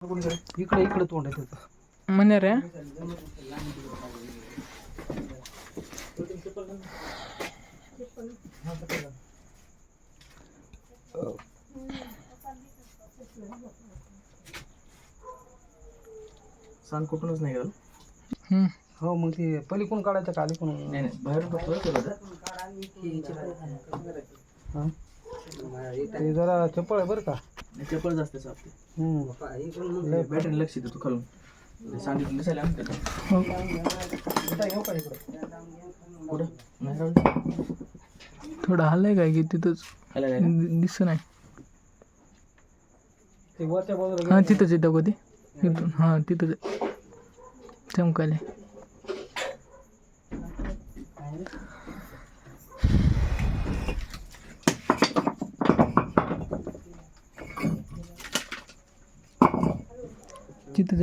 इकडे इकडे तोंड आहे त्याचं. म्हणणार आहे सांग कुठूनच नाही गेलं. हम्म. हो मग ते पलीकडून काढायचं का अलीकडून नाही नाही बाहेरून बघतो बरं का हा? ते जरा चप्पळ आहे बरं का. नाही, चप्पल जास्त चालते बॅटरी लक्ष दे तू खालून सांगितलं हो. का इकडे कुठं? नाही राहू दे. थोडं हल्लंय काय की तिथंच? खायला काय? दिसत नाही. हां तिथंच येतं का ते. इथून. हां तिथंच आहे. चमकायला तिथंच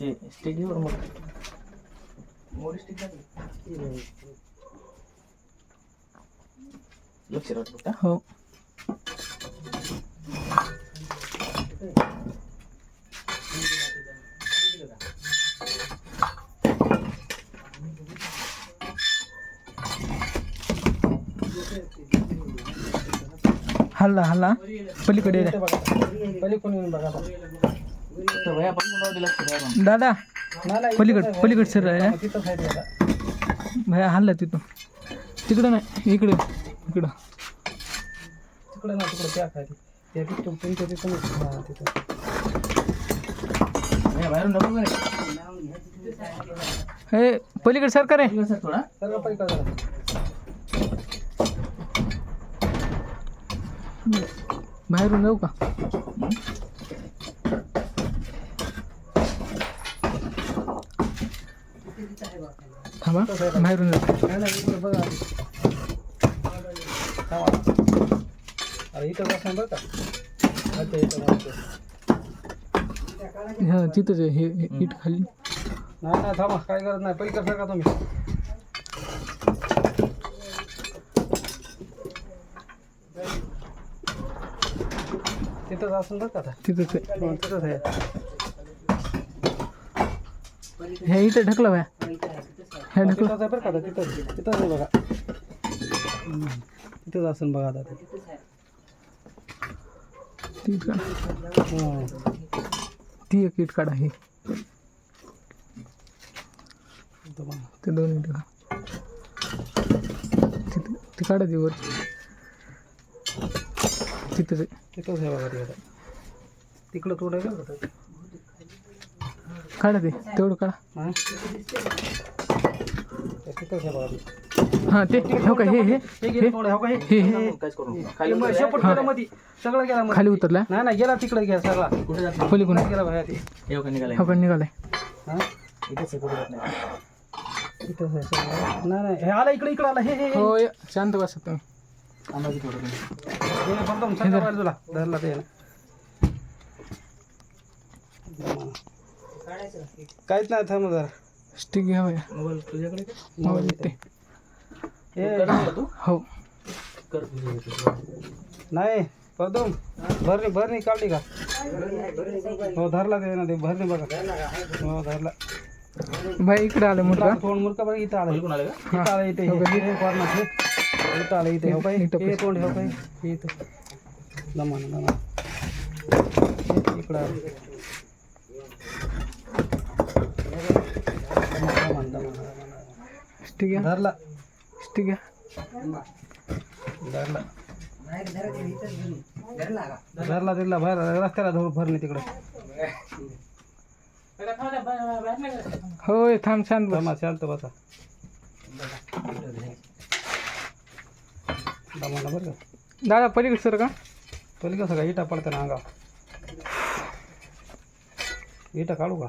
आहे ते स्टिक घेऊन मग मोठी स्टिक लक्ष राहत फक्त हो हल्ला हल्ला पलीकडे ये रे. बघा पलीकडून येऊन बघा दादा, पलीकड पलीकड सर आता. भया हल्ला तिथून तिकडं नाही, इकडे, इकडं. तिकडे ना तिकडे त्या खाली हे सरकार थोडा जाऊ का? थांबा बाहेरून बघा. अरे इथं बसा बरं का. अच्छा इथं. हा तिथंच आहे हे इट खाली. नाही नाही थांबा काय गरज नाही. पलीकडे सरका तुम्ही. तिथंच असेल बरं का आता. तिथंच आहे. तिथंच आहे. हे इथं ढकला भया हे ढकला. आहे बरं का आता तिथंच तिथंच आहे बघा. तिथंच असेल बघा आता ते. तिथं. हं. ती एक इट काढा हे. बघा. ते दोन इट काढा तिथं ते काढा ते वर. तिथंच आहे. तिथंच आहे बघा तिकडं तिकडं थोडं आहे बरं का काढा ते तेवढं काढा. हाँ? ते. हो का हे हे हे हो हे हे? हे हे. खाली खाली उतरला? नाही नाही गेला तिकडे गेला सगळा. कुठे जात नाही. पलीकडून नाही गेला बाहेर ते. येऊ का हो का निघालाय. हाँ? इथेच नाही. हे आला इकडे इकडे आला. हे हे हे. हो या. शांत बसा तुम्ही. थोडं. हे तुला. धरला ते. काहीच नाही थांब जरा. स्टिक घ्या भया मोबाईल तुझ्याकडे का? मोबाईल ते. हे. कर ना तू हो. कर तुझ्या नाही पदम. भरणी भरणी काढली का? हो धरला ते ना ते भरणी बघा. हो धरला. भाई इकडे आलं मोठा तोंड मुरका बघा इथं आला. कोण आलं का? इथं आलं इथे. हे हे कॉर्नर हे इथं आलं इथे. हो काय इथं हे तोंड हो काय हे इथं. दमान दमान हे इकडं आलं. दमान दमान दमान स्टिक घ्या धरला धरला धरला रस्त्याला धरून भरणे तिकडे होय थांब शांत बस शांत बसा दमाला बरं का दादा पलीकडे सर का इटा पडते ना अंगा इटा काढू का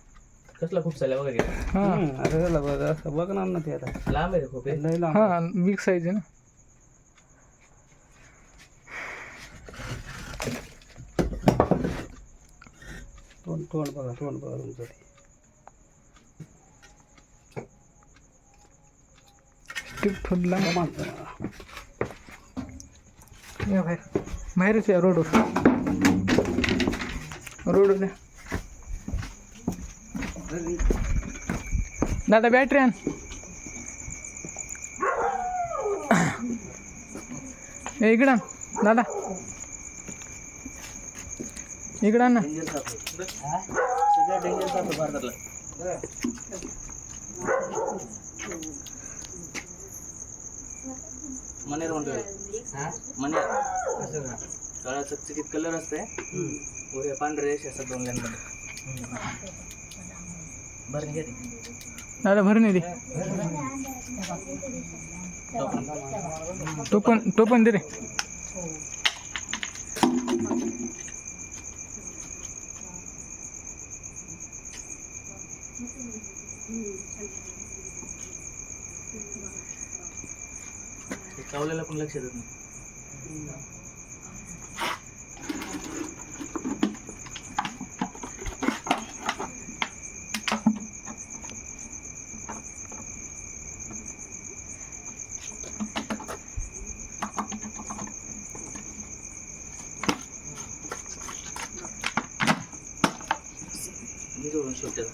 कसला खूप चालला वगैरे हाँ. हम्म, अरे असं बघणार ना ते आता लांब आहे रे खूप हे. लय लांब हाँ बिग साईज आहे ना. तोंड तोंड बघा तोंड बघा तुमचं ते. टिप ठोडला मानतो मला या बाहेर. बाहेरच या रोडवर. रोडवर या दादा बॅटरी आण इकडं दादा. इकडं ना. मनेर म्हणतो मनेर. काळा चकचकीत कलर असते वर पांढरे रेष असतात दोन लाईन मध्ये. दादा भरणे दे तो. पण तो पण दे रे. ते चावलेला पण लक्ष देत नाही. 你怎么晓得